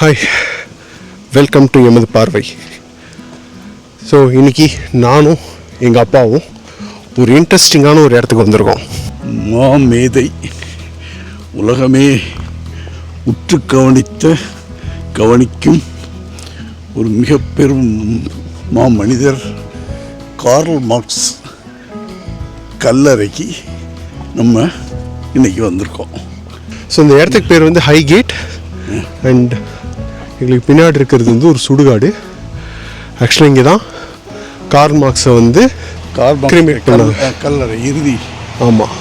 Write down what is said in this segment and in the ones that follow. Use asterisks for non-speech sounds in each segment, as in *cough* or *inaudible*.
Hi welcome to எமது பார்வை. So இன்னைக்கு நானும் எங்கள் அப்பாவும் ஒரு இன்ட்ரெஸ்டிங்கான ஒரு இடத்துக்கு வந்திருக்கோம். மாமேதை உலகமே உற்று கவனித்த கவனிக்கும் ஒரு மிக பெரும் மாமனிதர் கார்ல் மார்க்ஸ் கல்லறைக்கு நம்ம இன்னைக்கு வந்திருக்கோம். ஸோ இந்த இடத்துக்கு பேர் வந்து ஹை கேட் அண்ட் எங்களுக்கு பின்னாடி இருக்கிறது வந்து ஒரு சுடுகாடு. ஆக்சுவலாக இங்கே தான் கார்ல் மார்க்ஸை வந்து கல்லறை இறுதி. ஆமாம்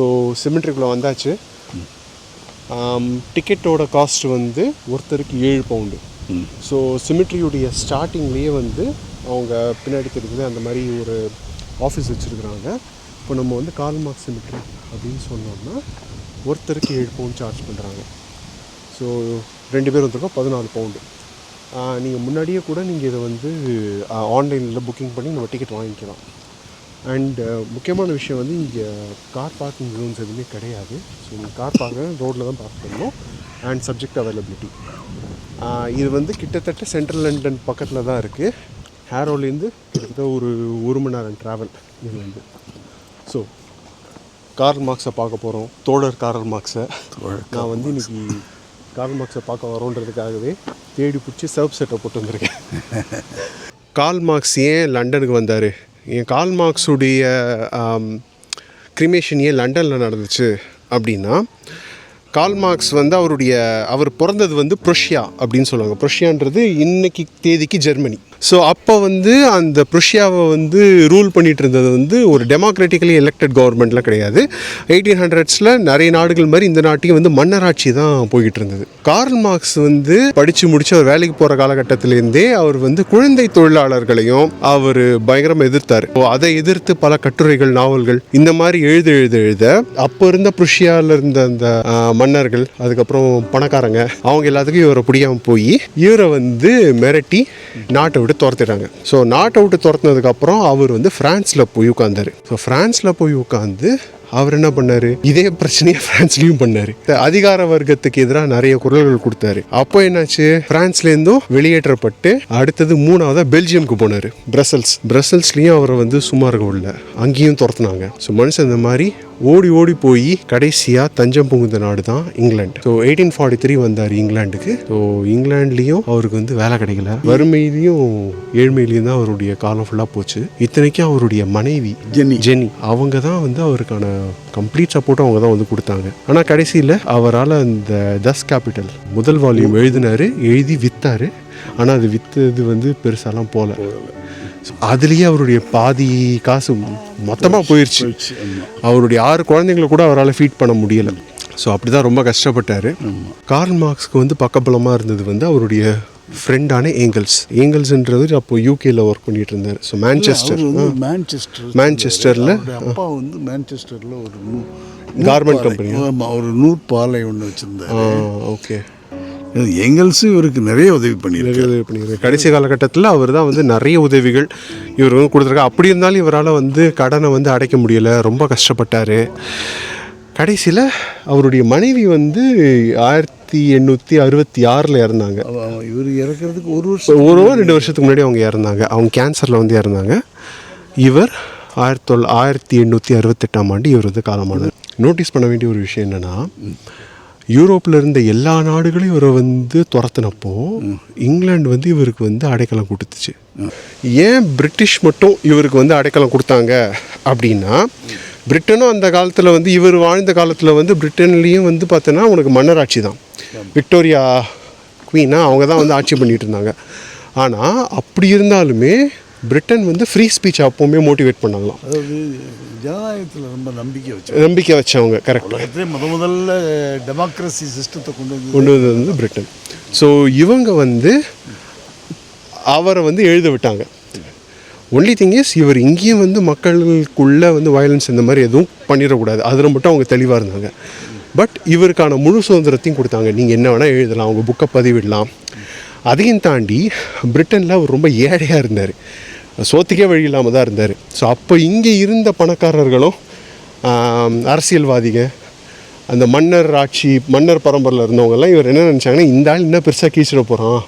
ஸோ சிமெண்ட்ரிக்குள்ளே வந்தாச்சு. டிக்கெட்டோட காஸ்ட் வந்து ஒருத்தருக்கு ஏழு பவுண்டு ஸோ சிமெட்ரியுடைய ஸ்டார்டிங்லேயே வந்து அவங்க பின்னாடி தெரிஞ்சது அந்த மாதிரி ஒரு ஆஃபீஸ் வச்சுருக்குறாங்க. இப்போ நம்ம வந்து கால் மார்க் சிமெட்ரி அப்படின்னு சொன்னோம்னா ஒருத்தருக்கு ஏழு பவுண்ட் சார்ஜ் பண்ணுறாங்க ஸோ ரெண்டு பேர் வந்திருக்கோம். பதினாலு பவுண்டு நீங்கள் முன்னாடியே கூட நீங்கள் இதை வந்து ஆன்லைனில் புக்கிங் பண்ணி நம்ம டிக்கெட் வாங்கிக்கலாம். அண்ட் முக்கியமான விஷயம் வந்து இங்கே கார் பார்க்கிங் ஜோன்ஸ் எதுவுமே கிடையாது. ஸோ நீங்கள் கார் பார்க்க ரோட்டில் தான் பார்க் பண்ணணும். அண்ட் சப்ஜெக்ட் அவைலபிலிட்டி இது வந்து கிட்டத்தட்ட சென்ட்ரல் லண்டன் பக்கத்தில் தான் இருக்குது ஹேரோலேருந்து கிட்டத்தட்ட ஒரு ஒரு மணி நேரம் ட்ராவல் இது வந்து. ஸோ கார்ல் மார்க்ஸை பார்க்க போகிறோம் தோழர் கார்ல் மார்க்ஸை நான் வந்து இன்னைக்கு கார்ல் மார்க்ஸை பார்க்க வரோன்றதுக்காகவே தேடி பிடிச்சி சர்ப் செட்டை போட்டு வந்திருக்கேன். *laughs* கால் மார்க்ஸ் ஏன் லண்டனுக்கு வந்தார்? என் கால் மார்க்ஸுடைய கிரிமேஷன் ஏன் லண்டனில் நடந்துச்சு அப்படின்னா கால் மார்க்ஸ் வந்து அவருடைய அவர் பிறந்தது வந்து ப்ரொஷியா அப்படின்னு சொல்லுவாங்க. ப்ரொஷியான்றது இன்னைக்கு தேதிக்கு ஜெர்மனி. ஸோ அப்போ வந்து அந்த ப்ரொஷியாவை வந்து ரூல் பண்ணிட்டு இருந்தது வந்து ஒரு டெமோக்ராட்டிக்கலி எலெக்டட் கவர்மெண்ட்லாம் கிடையாது. எயிட்டீன் ஹண்ட்ரட்ஸில் நிறைய நாடுகள் மாதிரி இந்த நாட்டையும் வந்து மன்னராட்சி தான் போய்கிட்டு இருந்தது கார்ல் மார்க்ஸ் வந்து படித்து முடிச்சு அவர் வேலைக்கு போகிற காலகட்டத்திலேருந்தே அவர் வந்து குழந்தை தொழிலாளர்களையும் அவர் பயங்கரமாக எதிர்த்தார். அதை எதிர்த்து பல கட்டுரைகள் நாவல்கள் இந்த மாதிரி எழுத எழுத எழுத அப்போ இருந்த புருஷியாவில் இருந்த அந்த மன்னர்கள் அதுக்கப்புறம் பணக்காரங்க அவங்க எல்லாத்துக்கும் இவரை பிடிக்காமல் போய் இவரை வந்து மிரட்டி நாட்டை விட்டு துரத்திட்டாங்க. ஸோ நாட்டை விட்டு துரத்துனதுக்கப்புறம் அவர் வந்து ஃப்ரான்ஸில் போய் உட்காந்தார் ஸோ ஃப்ரான்ஸில் போய் உட்காந்து அவர் என்ன பண்ணார்? இதே பிரச்சனையை பிரான்ஸ்லயும் பண்ணாரு. அதிகார வர்க்கத்துக்கு எதிராக நிறைய குரல்கள் கொடுத்தாரு. அப்போ என்னாச்சு? பிரான்ஸ்லேருந்தும் வெளியேற்றப்பட்டு அடுத்தது மூணாவதாக பெல்ஜியம்க்கு போனார். பிரசல்ஸ். பிரசல்ஸ்லேயும் அவரை வந்து சும்மா இருக்க விடல அங்கேயும் துரத்துனாங்க. ஸோ மனுஷன் இந்த மாதிரி ஓடி ஓடி போய் கடைசியா தஞ்சம் புகுந்த நாடு தான் England. So eighteen forty three வந்தார் இங்கிலாந்துக்கு. ஸோ இங்கிலாந்துலேயும் அவருக்கு வந்து வேலை கிடைக்கல. வறுமையிலையும் ஏழ்மையிலையும் தான் அவருடைய காலம் ஃபுல்லாக போச்சு. இத்தனைக்கும் அவருடைய மனைவி ஜெனி. ஜெனி அவங்க தான் வந்து அவருக்கான கம்ப்ளீட் சப்போர்ட்டும் அவங்க தான் வந்து கொடுத்தாங்க. ஆனால் கடைசியில் அவரால் அந்த தஸ் கேபிட்டல் முதல் வால்யூம் எழுதினாரு எழுதி வித்தாரு. ஆனால் அது வித்தது வந்து பெருசாலாம் போகல. அதுலேயே அவருடைய பாதி காசு மொத்தமாக போயிடுச்சு. அவருடைய ஆறு குழந்தைங்களை கூட அவரால் ஃபீட் பண்ண முடியல. ஸோ அப்படி தான் ரொம்ப கஷ்டப்பட்டார். கார்ல் மார்க்ஸ்க்கு வந்து பக்கபலமாக இருந்தது வந்து அவருடைய ஃப்ரெண்டான ஏங்கல்ஸ் ஏங்கல்ஸ்ன்றது அப்போ யூகேல ஒர்க் பண்ணிட்டு இருந்தார். ஸோ மேன்செஸ்டர் மேன்செஸ்டர் மான்செஸ்டர்ல, அப்பா வந்து மேன்செஸ்டர்ல ஒரு company. ஆமா, ஒரு நூற்பாலை ஒன்று வச்சிருந்தாரு. ஓகே எங்கல்ஸும் இவருக்கு நிறைய உதவி பண்ணியிருக்காரு நிறைய உதவி பண்ணியிருக்காரு கடைசி காலகட்டத்தில் அவர் தான் வந்து நிறைய உதவிகள் இவர் வந்து கொடுத்துருக்காரு. அப்படி இருந்தாலும் இவரால் வந்து கடனை வந்து அடைக்க முடியல. ரொம்ப கஷ்டப்பட்டார். கடைசியில் அவருடைய மனைவி வந்து ஆயிரத்தி எண்ணூற்றி அறுபத்தி ஆறில் இறந்தாங்க. இவர் இறக்குறதுக்கு ஒரு வருஷம் ஒரு ரெண்டு வருஷத்துக்கு முன்னாடி அவங்க இறந்தாங்க. அவங்க கேன்சரில் வந்து இறந்தாங்க. இவர் ஆயிரத்தி தொள் ஆயிரத்தி எண்ணூற்றி அறுபத்தெட்டாம் ஆண்டு இவர் வந்து காலமானார். நோட்டீஸ் பண்ண வேண்டிய ஒரு விஷயம் என்னென்னா யூரோப்பில் இருந்த எல்லா நாடுகளையும் இவரை வந்து துரத்தினப்போ இங்கிலாந்து வந்து இவருக்கு வந்து அடைக்கலம் கொடுத்துச்சு. ஏன் பிரிட்டிஷ் மட்டும் இவருக்கு வந்து அடைக்கலம் கொடுத்தாங்க அப்படின்னா பிரிட்டனும் அந்த காலத்தில் வந்து இவர் வாழ்ந்த காலத்தில் வந்து பிரிட்டன்லேயும் வந்து பார்த்தோன்னா உனக்கு மன்னராட்சி தான். விக்டோரியா குவீனா அவங்க தான் வந்து ஆட்சி பண்ணிகிட்டு இருந்தாங்க. ஆனால் அப்படி இருந்தாலுமே பிரிட்டன் வந்து ஃப்ரீ ஸ்பீச் அப்போவுமே மோட்டிவேட் பண்ணாங்களாம். அதாவது ஜனநாயகத்தில் ரொம்ப நம்பிக்கை வச்சு நம்பிக்கை வச்சவங்க கரெக்ட் உலகத்திலே முத முதல்ல டெமோக்ரஸி சிஸ்டத்தை கொண்டு வந்து கொண்டு வந்தது வந்து பிரிட்டன். ஸோ இவங்க வந்து அவரை வந்து எழுத விட்டாங்க. ஒன்லி திங் இஸ் இவர் இங்கேயும் வந்து மக்களுக்குள்ளே வந்து வயலன்ஸ் இந்த மாதிரி எதுவும் பண்ணிடக்கூடாது. அதில் மட்டும் அவங்க தெளிவாக இருந்தாங்க. பட் இவருக்கான முழு சுதந்திரத்தையும் கொடுத்தாங்க. நீங்கள் என்ன வேணால் எழுதலாம் அவங்க புக்கை பதிவிடலாம். அதையும் தாண்டி பிரிட்டனில் அவர் ரொம்ப ஏழையாக இருந்தார். சோத்துக்கே வழி இல்லாமல் தான் இருந்தார். ஸோ அப்போ இங்கே இருந்த பணக்காரர்களும் அரசியல்வாதிகள் அரசியல்வாதிங்க அந்த மன்னர் ஆட்சி மன்னர் பரம்பரையில் இருந்தவங்கெல்லாம் இவர் என்ன நினச்சாங்கன்னா இந்த ஆள் என்ன பெருசாக கீச்சிட போகிறான்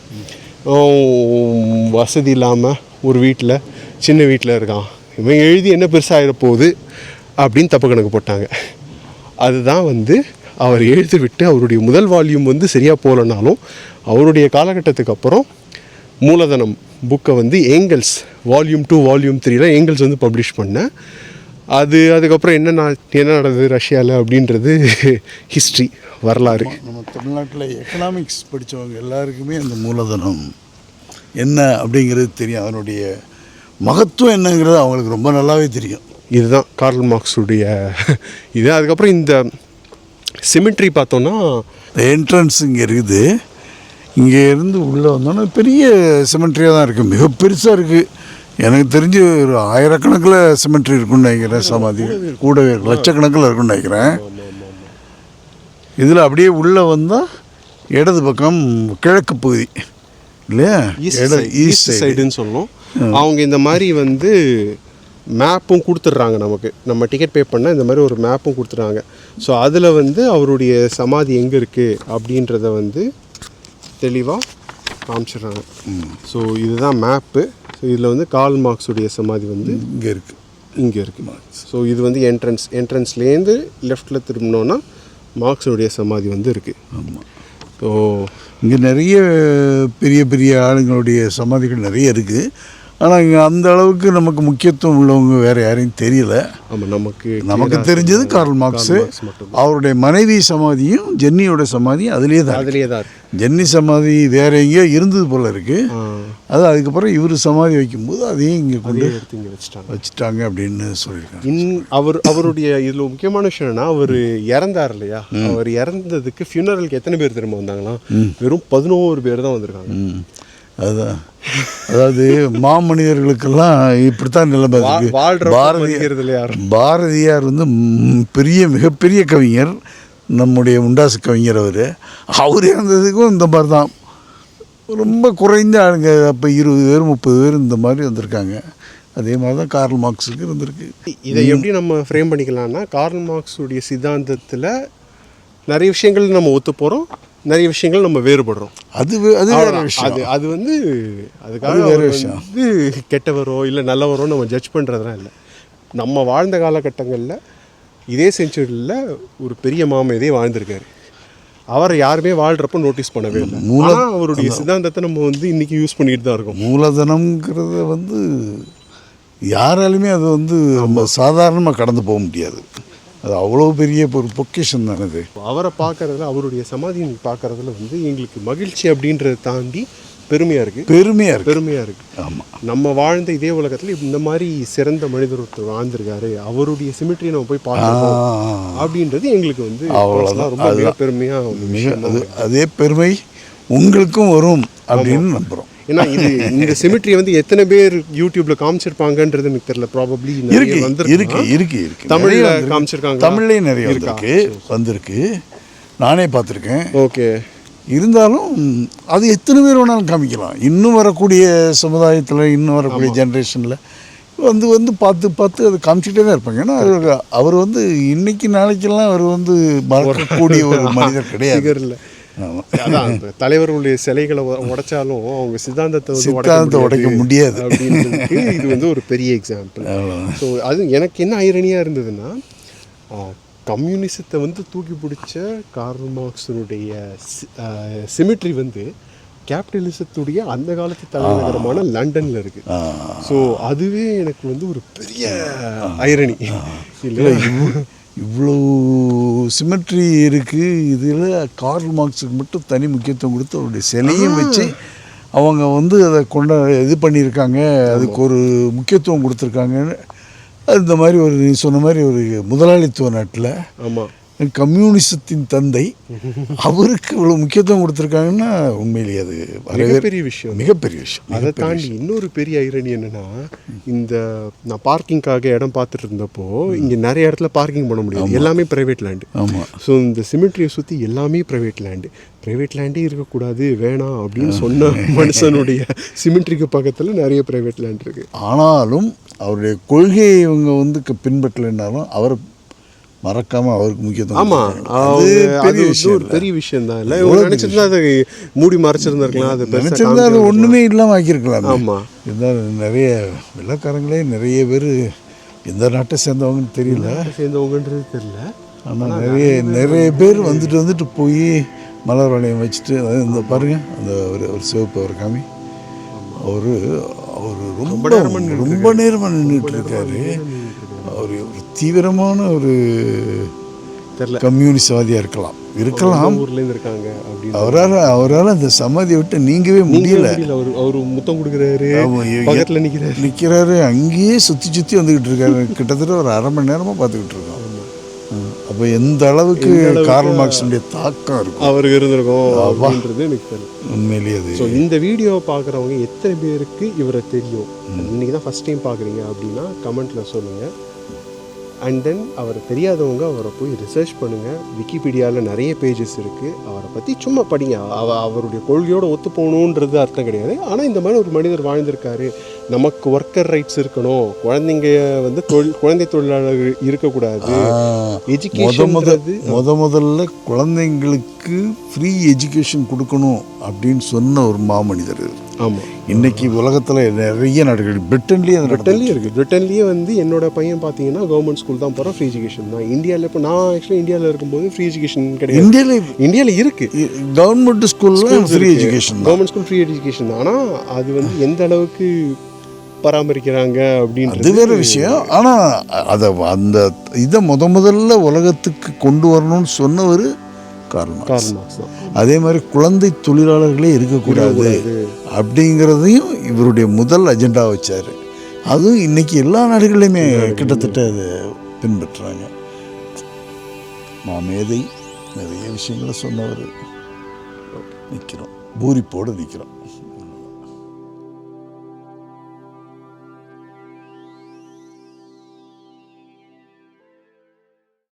வசதி இல்லாமல் ஒரு வீட்டில் சின்ன வீட்டில் இருக்கான். இவன் எழுதி என்ன பெருசாக போகுது அப்படின்னு தப்பு கணக்கு போட்டாங்க. அதுதான் வந்து அவர் எழுதி விட்டு அவருடைய முதல் வால்யூம் வந்து சரியாக போகலனாலும் அவருடைய காலகட்டத்துக்கு அப்புறம் மூலதனம் புக்கை வந்து ஏங்கல்ஸ் வால்யூம் டூ வால்யூம் த்ரீல ஏங்கல்ஸ் வந்து பப்ளிஷ் பண்ணேன் அது அதுக்கப்புறம் என்ன நா- என்ன நடந்தது ரஷ்யாவில் அப்படின்றது ஹிஸ்ட்ரி வரலாறு. நம்ம தமிழ்நாட்டில் எக்கனாமிக்ஸ் படித்தவங்க எல்லாருக்குமே அந்த மூலதனம் என்ன அப்படிங்கிறது தெரியும். அதனுடைய மகத்துவம் என்னங்கிறது அவங்களுக்கு ரொம்ப நல்லாவே தெரியும். இதுதான் கார்ல் மார்க்ஸுடைய இது. அதுக்கப்புறம் இந்த சிமெட்ரி பார்த்தோன்னா என்ட்ரன்ஸ் இங்கே இருக்குது. இங்கே இருந்து உள்ளே வந்தோன்னா பெரிய சிமெண்ட்ரியாக தான் இருக்குது மிக பெருசாக இருக்குது எனக்கு தெரிஞ்சு ஒரு ஆயிரக்கணக்கில் சிமெண்ட்ரி இருக்குன்னு நினைக்கிறேன் சமாதி. கூடவே இருக்கு. லட்சக்கணக்கில் இருக்குன்னு நினைக்கிறேன். இதில் அப்படியே உள்ளே வந்தால் இடது பக்கம் கிழக்கு பகுதி. இல்லையா? ஈஸ்ட் சைடு சைடுன்னு சொல்லணும் அவங்க இந்த மாதிரி வந்து மேப்பும் கொடுத்துட்றாங்க நமக்கு. நம்ம டிக்கெட் பே பண்ணால் இந்த மாதிரி ஒரு மேப்பும் கொடுத்துட்றாங்க. ஸோ அதில் வந்து அவருடைய சமாதி எங்கே இருக்குது அப்படின்றத வந்து தெளிவாக காமிச்சிடுறாங்க. ஸோ இதுதான் மேப்பு ஸோ இதில் வந்து கால் மார்க்ஸுடைய சமாதி வந்து இங்கே இருக்குது இங்கே இருக்குது ஸோ இது வந்து என்ட்ரன்ஸ் என்ட்ரன்ஸ்லேருந்து லெஃப்டில் திரும்பினோன்னா மார்க்ஸுடைய சமாதி வந்து இருக்குது ஆமாம் ஸோ இங்கே நிறைய பெரிய பெரிய ஆளுங்களுடைய சமாதிகள் நிறைய இருக்குது ஆனால் இங்கே அந்த அளவுக்கு நமக்கு முக்கியத்துவம் உள்ளவங்க வேறு யாரையும் தெரியல. நமக்கு நமக்கு தெரிஞ்சது கார்ல் மார்க்ஸு அவருடைய மனைவி சமாதியும் ஜென்னியோட சமாதியும் அதுலேயே தான். அதுலேயே தான் ஜென்னி சமாதி வேற எங்கேயோ இருந்தது போல இருக்கு. ஆ, அது அதுக்கப்புறம் இவர் சமாதி வைக்கும்போது அதையும் இங்கே கொண்டு இங்கே வச்சுட்டாங்க. வச்சுட்டாங்க அப்படின்னு சொல்லியிருக்காங்க. இன் அவர் அவருடைய இதில் முக்கியமான விஷயம் என்னன்னா அவர் இறந்தார் இல்லையா? அவர் இறந்ததுக்கு ஃபியூனரலுக்கு எத்தனை பேர் திரும்ப வந்தாங்களாம்? வெறும் பதினோரு பேர் தான் வந்திருக்காங்க. அதுதான் அதாவது மாமனிதர்களுக்கெல்லாம் இப்படித்தான் நிலைமை பாரதியார் பாரதியார் வந்து பெரிய மிகப்பெரிய கவிஞர். நம்முடைய முண்டாசு கவிஞர் அவர். அவர் இறந்ததுக்கும் இந்த மாதிரி தான் ரொம்ப குறைந்த ஆளுங்க. அப்போ இருபது பேர் முப்பது பேர் இந்த மாதிரி வந்திருக்காங்க. அதே மாதிரி தான் கார்ல் மார்க்ஸுக்கு இருந்திருக்கு. இதை எப்படி நம்ம ஃப்ரேம் பண்ணிக்கலாம்னா கார்ல் மார்க்ஸுடைய சித்தாந்தத்தில் நிறைய விஷயங்கள் நம்ம ஒத்து போகிறோம் நிறைய விஷயங்கள் நம்ம வேறுபடுறோம். அது அது வேற. விஷயம். அது அது வந்து அதுக்காக அது வேற விஷயம். வந்து கெட்டவரோ இல்லை நல்லவரோ நம்ம ஜட்ஜ் பண்ணுறதுலாம் இல்லை. நம்ம வாழ்ந்த காலகட்டங்களில் இதே செஞ்சுரியில் ஒரு பெரிய மாமேதே வாழ்ந்திருக்காரு. அவரை யாருமே வாழ்கிறப்ப நோட்டீஸ் பண்ணவே இல்லை. ஆனால் அவருடைய சித்தாந்தத்தை நம்ம வந்து இன்னைக்கு யூஸ் பண்ணிட்டு தான் இருக்கோம். மூலதனம்ங்கிறத வந்து யாராலுமே அது வந்து ரொம்ப சாதாரணமாக கடந்து போக முடியாது. அது அவ்வளோ பெரிய ஒரு பொக்கிஷன் தானே அது. அவரை பார்க்கறதுல அவருடைய சமாதி பார்க்கறதுல வந்து எங்களுக்கு மகிழ்ச்சி அப்படின்றத தாண்டி பெருமையாக இருக்குது பெருமையாக இருக்கு. பெருமையாக இருக்குது ஆமாம் நம்ம வாழ்ந்த இதே உலகத்தில் இந்த மாதிரி சிறந்த மனிதர் ஒருத்தர் வாழ்ந்திருக்காரு. அவருடைய சிமிட்ரியை நம்ம போய் பார்க்கணும் அப்படின்றது எங்களுக்கு வந்து ஆ ரொம்ப பெருமையாக மிக அது அதே பெருமை உங்களுக்கும் வரும் அப்படின்னு நம்புகிறோம் ஏன்னா இது *laughs* இந்த சிமிட்ரி வந்து எத்தனை பேர் யூடியூப்ல காமிச்சிருப்பாங்கன்றது எனக்கு தெரியல. ப்ராபப்ளி இருக்கு வந்து இருக்கு இருக்கு இருக்கு. தமிழ்ல. காமிச்சிருக்காங்களா? தமிழ்லயும் நிறைய இருக்கா? வந்திருக்கு நானே பார்த்துருக்கேன். ஓகே. இருந்தாலும் அது எத்தனை பேர் வேணாலும் காமிக்கலாம். இன்னும் வரக்கூடிய சமுதாயத்தில் இன்னும் வரக்கூடிய ஜென்ரேஷனில் வந்து வந்து பார்த்து பார்த்து அதை காமிச்சிட்டே தான் இருப்பாங்க. ஏன்னா அவர் அவர் வந்து இன்னைக்கு நாளைக்கெல்லாம் அவர் வந்து மறக்கக்கூடிய ஒரு மனிதர் கிடையாது. *laughs* ஆமாம் அதான் தலைவர்களுடைய சிலைகளை உடைச்சாலும் அவங்க சித்தாந்தத்தை சித்தாந்தத்தை உடைக்க முடியாது. அப்படின்றதுக்கு இது வந்து ஒரு பெரிய எக்ஸாம்பிள். ஸோ அது எனக்கு என்ன ஐரணியாக இருந்ததுன்னா கம்யூனிசத்தை வந்து தூக்கி பிடிச்ச கார்ல் மார்க்ஸனுடைய சிமிட்ரி வந்து கேபிட்டலிசத்துடைய அந்த காலத்து தலைநகரமான லண்டனில் இருக்குது. ஸோ அதுவே எனக்கு வந்து ஒரு பெரிய ஐரணி இல்லை இவ்வளோ சிமெட்ரி இருக்குது இதில் கார்ல் மார்க்ஸுக்கு மட்டும் தனி முக்கியத்துவம் கொடுத்து அவருடைய சிலையும் வச்சு அவங்க வந்து அதை கொண்ட இது பண்ணியிருக்காங்க. அதுக்கு ஒரு முக்கியத்துவம் கொடுத்துருக்காங்கன்னு. இந்த மாதிரி ஒரு நீ சொன்ன மாதிரி ஒரு முதலாளித்துவ நாட்டில் ஆமாம் கம்யூனிசத்தின் தந்தை அவருக்கு இவ்வளோ முக்கியத்துவம் கொடுத்துருக்காங்கன்னா உண்மையிலேயே அது மிகப்பெரிய விஷயம். மிகப்பெரிய விஷயம் அதை தாண்டி இன்னொரு பெரிய ஐரணி என்னன்னா இந்த நான் பார்க்கிங்காக இடம் பார்த்துட்டு இருந்தப்போ இங்க நிறைய இடத்துல பார்க்கிங் பண்ண முடியாது. எல்லாமே பிரைவேட் லேண்டு ஆமாம் ஸோ இந்த சிமெட்ரியை சுற்றி எல்லாமே ப்ரைவேட் லேண்டு ப்ரைவேட் லேண்டே இருக்கக்கூடாது வேணாம் அப்படின்னு சொன்ன *laughs* மனுஷனுடைய சிமெட்ரிக்கு பக்கத்தில் நிறைய ப்ரைவேட் லேண்ட் இருக்கு. ஆனாலும் அவருடைய கொள்கையை இவங்க வந்து பின்பற்றலைன்னாலும் அவரை மறக்காம அவருக்கு முக்கியத்துவம் ஆமா அது விஷயம் ஒரு பெரிய விஷயம் தான். இல்லை நினைச்சிருந்தா அதை மூடி மறைச்சிருந்திருக்கலாம் அது நினச்சிருந்தா அது. ஒன்றுமே இல்லாமல் ஆக்கியிருக்கலாம். ஆமா. இருந்தாலும் நிறைய வெள்ளக்காரங்களே நிறைய பேர் எந்த நாட்டை சேர்ந்தவங்கன்னு தெரியல. சேர்ந்தவங்கன்றது தெரியல. ஆனால் நிறைய நிறைய பேர் வந்துட்டு வந்துட்டு போய் மலர் வளையம் வச்சுட்டு இந்த பாருங்க அந்த ஒரு ஒரு சிவப்பு ஒரு காமி அவரு அவர் ரொம்ப ரொம்ப நேரமாக நின்றுட்டு இருக்காரு. அவர் ஒரு தீவிரமான ஒரு தெரியல. கம்யூனிஸ்ட்வாதியாக இருக்கலாம். இருக்கலாம். ஊர்ல இருந்து இருக்காங்க அவரால் அவரால் அந்த சமாதியை விட்டு நீங்கவே முடியல. அவர் அவர் முத்தம் கொடுக்குறாரு. பக்கத்துல நிக்கிறாரு. நிற்கிறாரு அங்கேயே சுற்றி சுற்றி வந்துக்கிட்டு இருக்காரு. கிட்டத்தட்ட ஒரு அரை மணி நேரமாக பார்த்துக்கிட்டு இருக்கோம். அப்போ எந்த அளவுக்கு கார்ல் மார்க்ஸுடைய தாக்கம் இருக்கும்? அவருக்கு இருந்திருக்கும் அப்படின்றது எனக்கு தெரியல. உண்மையிலேயே அது. ஸோ இந்த வீடியோ பார்க்குறவங்க எத்தனை பேருக்கு இவரை தெரியும்? இன்னைக்கு தான் ஃபஸ்ட் டைம் பார்க்குறீங்க அப்படின்னா கமெண்ட்டில் சொல்லுங்கள் அண்ட் தென் அவரை தெரியாதவங்க அவரை போய் ரிசர்ச் பண்ணுங்கள் விக்கிபீடியாவில் நிறைய பேஜஸ் இருக்குது அவரை பற்றி சும்மா படிங்க. அவ அவருடைய கொள்கையோட ஒத்து போகணுன்றது அர்த்தம் கிடையாது. ஆனால் இந்த மாதிரி ஒரு மனிதர் வாழ்ந்திருக்காரு. நமக்கு ஒர்க்கர் ரைட்ஸ் இருக்கணும். குழந்தைங்க வந்து தொழில் குழந்தை தொழிலாளர்கள் இருக்கக்கூடாது. ஆ, முத முதல்ல குழந்தைங்களுக்கு ஃப்ரீ எஜுகேஷன் கொடுக்கணும் அப்படின்னு சொன்ன ஒரு மாமனிதர். ஆமாம் இன்னைக்கு உலகத்தில் நிறைய நாடுகள் பிரிட்டன்லேயே நடக்குது பிரிட்டன்லேயே இருக்குது பிரிட்டன்லேயே வந்து என்னோட பையன் பார்த்தீங்கன்னா கவர்மெண்ட் ஸ்கூல் தான் போகிறான் ஃப்ரீ எஜுகேஷன் தான். இந்தியாவில் இப்போ நான் ஆக்சுவலாக இந்தியாவில் இருக்கும்போது ஃப்ரீ எஜுகேஷன் கிடையாது. இந்தியாவில் இந்தியாவில் இருக்கு. கவர்மெண்ட் ஸ்கூலில் free education government school free education தான். ஆனால் அது வந்து எந்த அளவுக்கு பராமரிக்கிறாங்க அப்படின்றது வேற விஷயம். ஆனால் அதை அந்த இதை முத முதல்ல உலகத்துக்கு கொண்டு வரணும்னு சொன்னவர் கார்ல் மார்க்ஸ். அதே மாதிரி குழந்தை தொழிலாளர்களே இருக்கக்கூடாது அப்படிங்கிறதையும் இவருடைய முதல் அஜெண்டா வச்சார். அதுவும் இன்னைக்கு எல்லா நாடுகள்லையுமே கிட்டத்தட்ட அதை பின்பற்றுறாங்க. மாமேதை நிறைய விஷயங்களை சொன்னவர் நிற்கிறோம் பூரிப்போடு நிற்கிறோம்